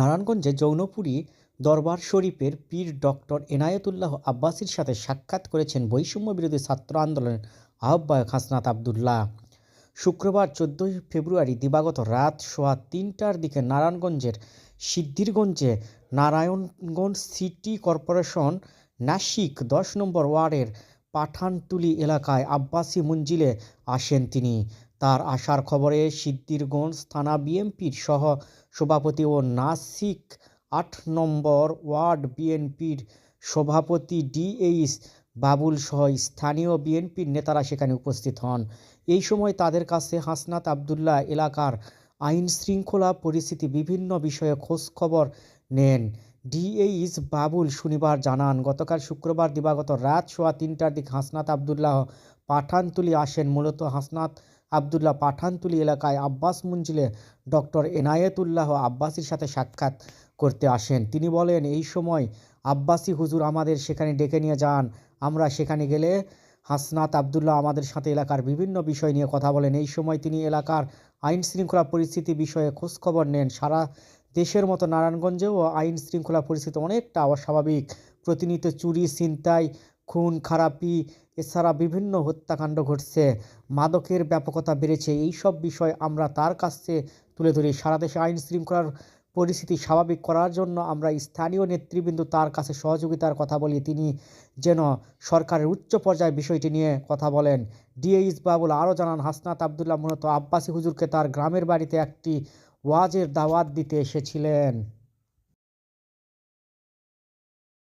নারায়ণগঞ্জে যৌনপুরী দরবার শরীফের পীর ডক্টর এনায়েতুল্লাহ আব্বাসীর সাথে সাক্ষাৎ করেছেন বৈষম্য বিরোধী ছাত্র আন্দোলনের আহ্বায়ক হাসনাত আবদুল্লাহ। শুক্রবার চোদ্দোই ফেব্রুয়ারি দিবাগত রাত সোয়া তিনটার দিকে নারায়ণগঞ্জের সিদ্ধিরগঞ্জে নারায়ণগঞ্জ সিটি কর্পোরেশন নাসিক দশ নম্বর ওয়ার্ডের পাঠানতুলি এলাকায় আব্বাসী মঞ্জিলে আসেন তিনি। তার আসার খবরে সিদ্ধিরগঞ্জ থানা বিএনপির সহ সভাপতি ও নাসিক আট নম্বর ওয়ার্ড বিএনপির সভাপতি ডিএইচ বাবুল সহ স্থানীয় বিএনপির নেতারা সেখানে উপস্থিত হন। এই সময় তাদের কাছে হাসনাত আবদুল্লাহ এলাকার আইন শৃঙ্খলা পরিস্থিতি বিভিন্ন বিষয়ে খোঁজ খবর নেন। ডিএইচ বাবুল শনিবার জানান, গতকাল শুক্রবার দিবাগত রাত সোয়া তিনটার দিকে হাসনাত আবদুল্লাহ পাঠানতুলি আসেন। মূলত হাসনাত আবদুল্লাহ পাঠানতুলি এলাকায় আব্বাস মঞ্জিলে ডক্টর এনায়েতুল্লাহ আব্বাসীর সাথে সাক্ষাৎ করতে আসেন। তিনি বলেন, এই সময় আব্বাসী হুজুর আমাদের সেখানে ডেকে নিয়ে যান। আমরা সেখানে গেলে হাসনাত আবদুল্লাহ আমাদের সাথে এলাকার বিভিন্ন বিষয় নিয়ে কথা বলেন। এই সময় তিনি এলাকার আইন শৃঙ্খলা পরিস্থিতি বিষয়ে খোঁজখবর নেন। সারা দেশের মতো নারায়ণগঞ্জেও আইন শৃঙ্খলা পরিস্থিতি অনেকটা অস্বাভাবিক। প্রতিনিয়ত চুরি, ছিনতাই খুন, খারাপি, এছাড়া বিভিন্ন হত্যাকাণ্ড ঘটছে। মাদকের ব্যাপকতা বেড়েছে। এই সব বিষয় আমরা তার কাছে তুলে ধরি। সারা দেশে আইন শৃঙ্খলার পরিস্থিতি স্বাভাবিক করার জন্য আমরা স্থানীয় নেতৃবৃন্দ তার কাছে সহযোগিতার কথা বলি। তিনি যেন সরকারের উচ্চ পর্যায়ে বিষয়টি নিয়ে কথা বলেন। ডিএইচ বাবুল আরও জানান, হাসনাত আবদুল্লাহ মূলত আব্বাসী হুজুরকে তার গ্রামের বাড়িতে একটি ওয়াজের দাওয়াত দিতে এসেছিলেন।